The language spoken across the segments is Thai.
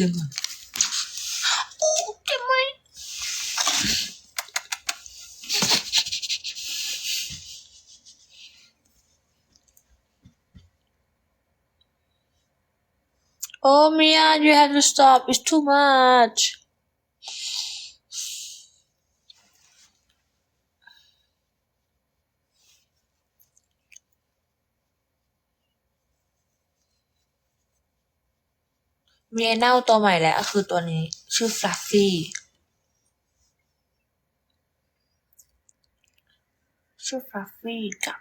ดึงก่อนโอ้เจ็บไหมโอ้ Mia you have to stop it's too much มีไอเน่าตัวใหม่แล้วคือตัวนี้ชื่อ Fluffy ชื่อ Fluffy กับ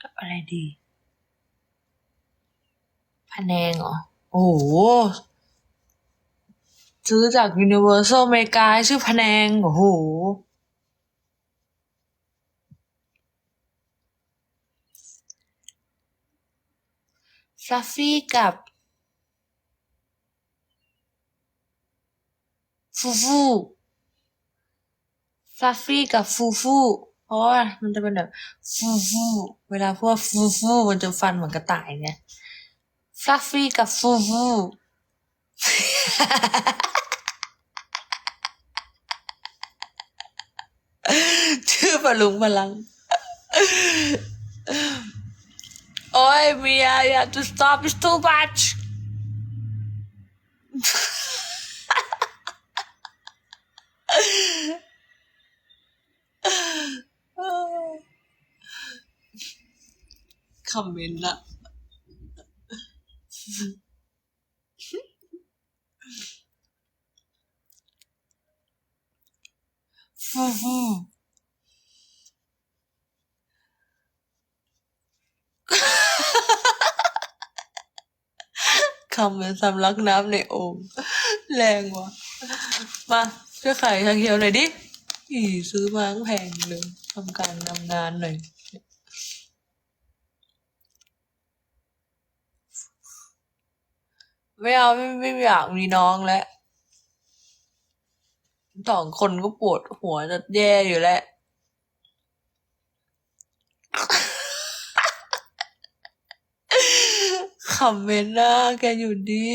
กับอะไรดีพะแนงเหรอ โอ้โห ซื้อจาก Universal อเมริกาชื่อพแนง โอ้โหฟลัฟฟี่กับ ฟูฟูฟลัฟฟี่กับฟูฟูเพราะว่ามันจะเป็นแบบฟูฟูเวลาพวกฟูฟูมันจะฟันเหมือนกระต่ายไงฟลัฟฟี่กับฟูฟู ชื่อปลุงพลัง โอ้ยเมีย you have to stop it's too much คอมเมนต์ละ คำเป็นสำลักน้ำในโอ่งแรงว่ะ มาช่วยขายชาเขียวหน่อยดิอีซื้อมาก็แพงเลยทำการทำงานหน่อยไม่เอาไม่ไม่อยากมีน้องแล้ว สองคนก็ปวดหัวจะแย่อยู่แล้ว คอมเมนต์นะแกอยู่ดี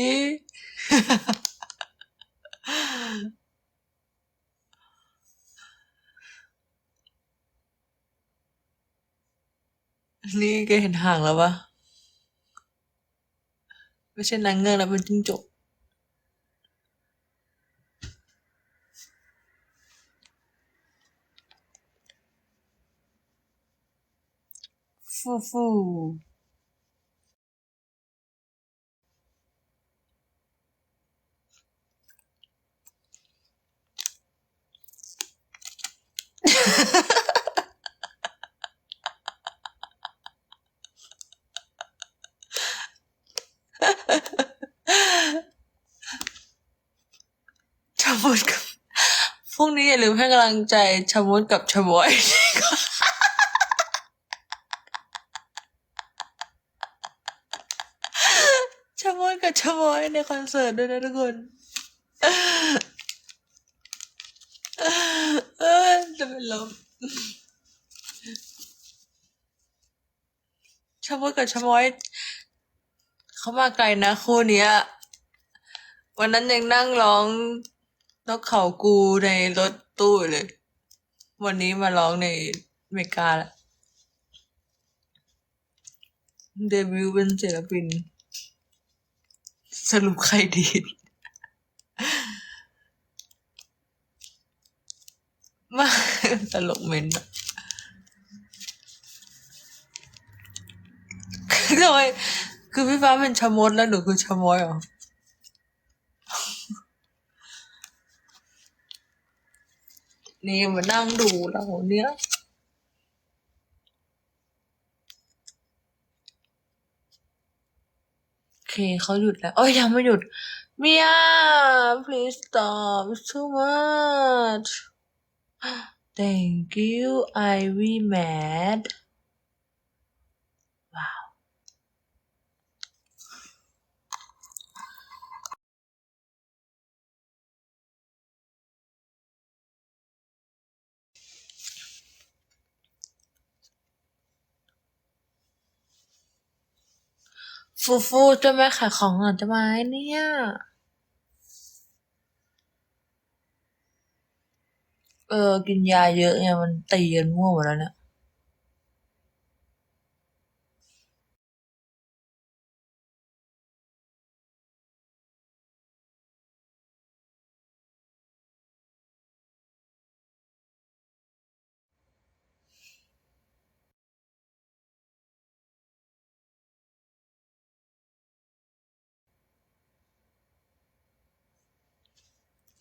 นี่แกเห็นห่างแล้วปะไม่ใช่นางเงือกแล้วเป็นจิ้งจก ฟูฟูชมุดกับพรุ่งนี้อย่าลืมให้กำลังใจชมุดกับชะบอยชะมุด กับชะบอยในคอนเสิร์ตด้วยนะทุกคนเออจะเป็นลมชะมุดกับชะบอยเขามาไกลนะคู่เนี้ย วันนั้นยังนั่งร้องนกเขากูในรถตู้เลย วันนี้มาร้องในอเมริกาละเดบิวต์เป็นศิลปิน สรุปใครดีดมาตลกเมนอะทำไมคือพี่ฟ้าเป็นชะมดแล้วหนูคือชะมอยเหรอนี่มานั่งดูเราเนี้ยโอ เคเขาหยุดแล้ว เอ้ยยังไม่หยุดเมีย please stop it's too much thank you Ivy mad ฟูฟูจะไม่ขายของหน่อยจะไหมเนี่ยเออกินยาเยอะไงมันตีกันมั่วหมดแล้วเนี่ย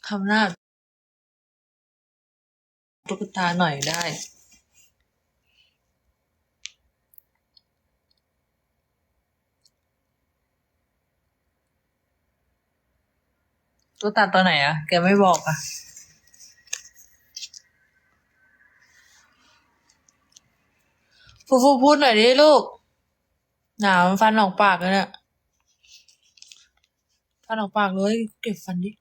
ทำหน้าตุ๊กตาหน่อยได้ตัวตัดตัวไหนอะแกไม่บอกอะฟูฟูพูดหน่อยดิลูก หนาวมันฟันออกปากเลยเนี่ยฟันออกปากเลย เก็บฟันดิ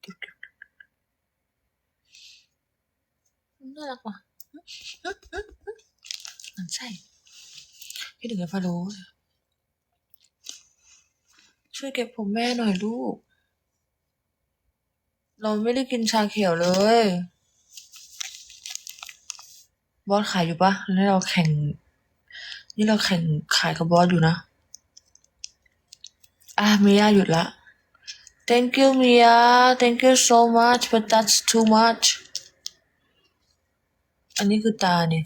เก็บเก็บเก็บ น่ารักว่ะมันใช่พี่ถึงไอ้ฟาโรห์ช่วยเก็บผมแม่หน่อยลูก เราไม่ได้กินชาเขียวเลย บอสขายอยู่ปะแล้วเราแข่ง นี่เราแข่งขายกับบอสอยู่นะ อะมิยาหยุดละ thank you มิยา thank you so much but that's too much อันนี้คือตาเนี่ย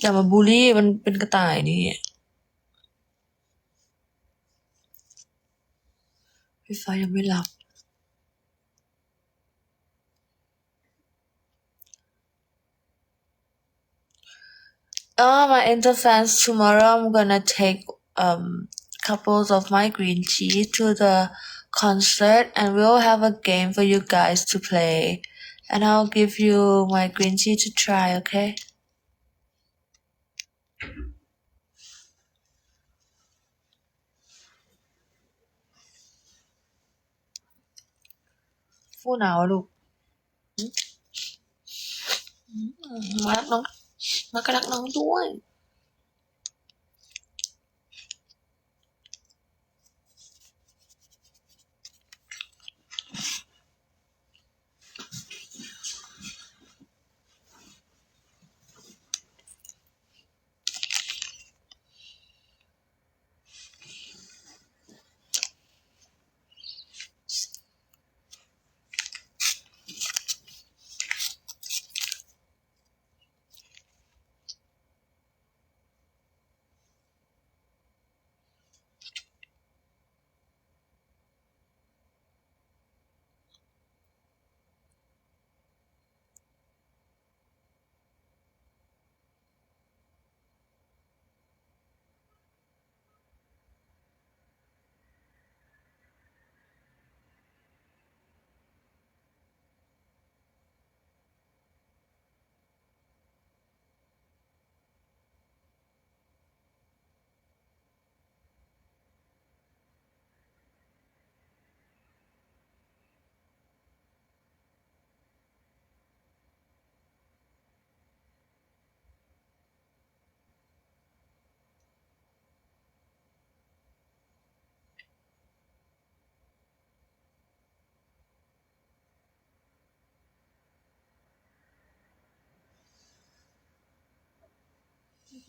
อย่ามาบูลลี่มันเป็นกระต่ายนี่พี่ฟ้ายังไม่หลับ Oh, my Inter fans, tomorrow I'm gonna take um couples of my green tea to the concert and we'll have a game for you guys to play. And I'll give you my green tea to try, okay? ฟูหนาวอะลูกอืมมารักน้อง มากรักน้องด้วย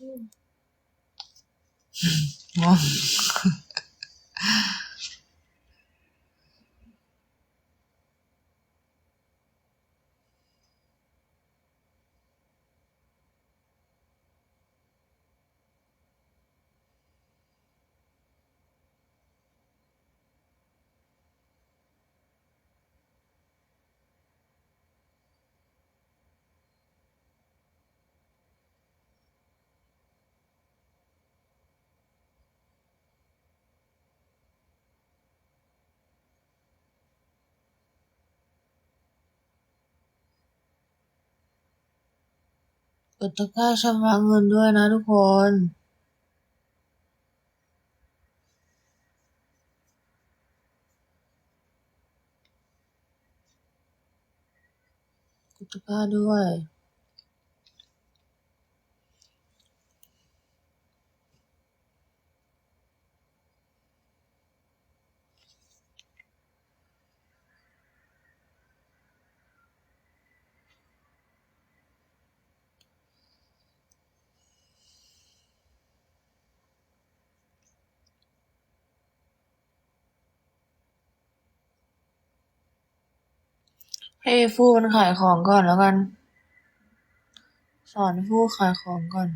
ง่ว ปิดตะกร้าชำระเงินด้วยนะทุกคนกดตะกร้าด้วย ให้ฟูมันขายของก่อนแล้วกัน สอนฟูขายของก่อน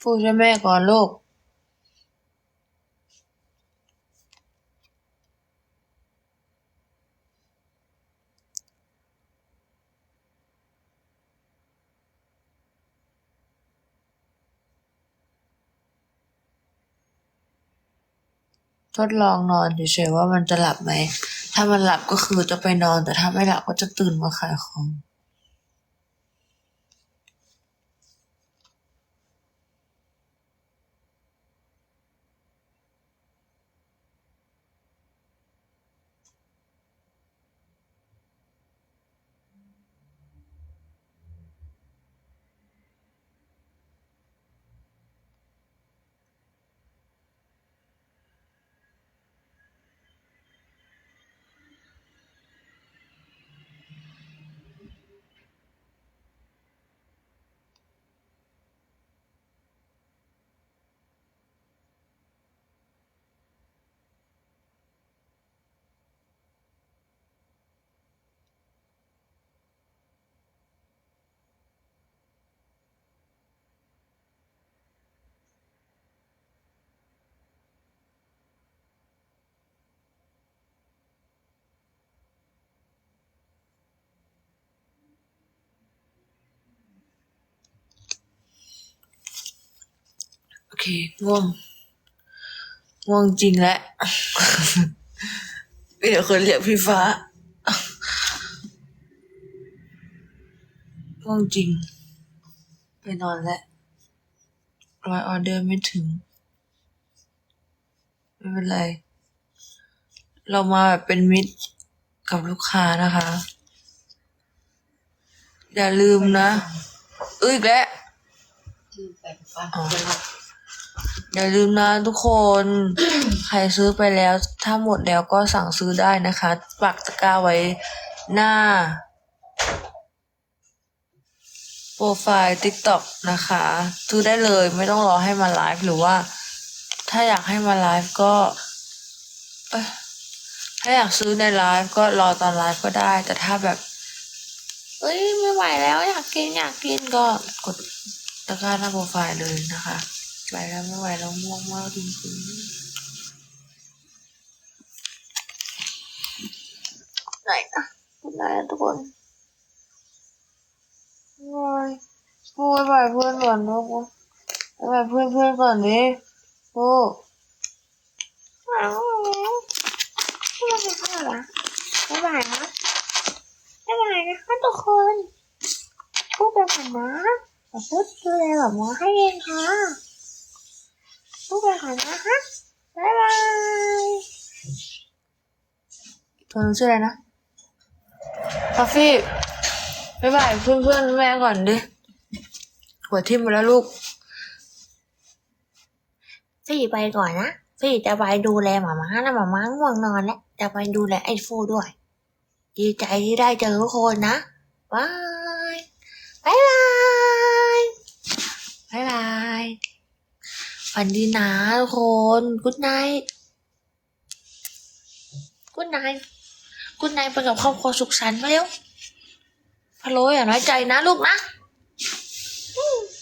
ฟูช่วยแม่ก่อนลูก ทดลองนอนเฉยๆว่ามันจะหลับไหม ถ้ามันหลับก็คือจะไปนอน แต่ถ้าไม่หลับก็จะตื่นมาขายของ ง่วง ง่วงจริงแล้วเดี๋ยวคนเรียกพี่ฟ้า ง่วงจริง ไปนอนแล้วรอยออเดอร์ไม่ถึง ไม่เป็นไร เรามาแบบเป็นมิตรกับลูกค้านะคะ อย่าลืมนะเอ้ยอีกแล้ว คือแปลงฟันอ๋อ อย่าลืมนะทุกคน ใครซื้อไปแล้ว ถ้าหมดแล้วก็สั่งซื้อได้นะคะปักตะกร้าไว้หน้า โปรไฟล์ TikTok นะคะ ซื้อได้เลยไม่ต้องรอให้มาไลฟ์หรือว่า ถ้าอยากให้มาไลฟ์ก็ถ้าอยากซื้อในไลฟ์ก็รอตอนไลฟ์ก็ได้ แต่ถ้าแบบเอ้ยไม่ไหวแล้วอยากกินอยากกินก็กดตะกร้าหน้าโปรไฟล์เลยนะคะ ไหวแล้วไม่ไหวแล้วง่วงมากจริงๆไหนนะคุณนทุกคนโอ้ยพูดไปเพื่อนก่อนลูกไปเพื่อนเพื่อนก่อนดิพูดว้าวไม่มาข้าวเหรอบ๊ายบายนะบ๊ายบายนะคะทุกคนพูดไปก่อนนะพูดดูแลแบบหมอให้เองค่ะ พูดไปก่อนนะคะบ๊ายบายเธอชื่ออะไรนะคาฟี่บ๊ายบายเพื่อนเพื่อนๆแม่ก่อนดิหัวทิ่มไปแล้วลูกพี่ไปก่อนนะพี่จะไปดูแลหมาม้านะหมาม้าง่วงนอนแล้วจะไปดูแลไอ้ฟูด้วย ดีใจที่ได้เจอทุกคนนะบายบายบายบายบาย ฝันดีนะทุกคนกุ๊ดไนกุ๊ดไนกุ๊ดไนไปกับครอบครัวสุขสันต์ไปเร็วพะโล้อย่าน้อยใจนะลูกนะ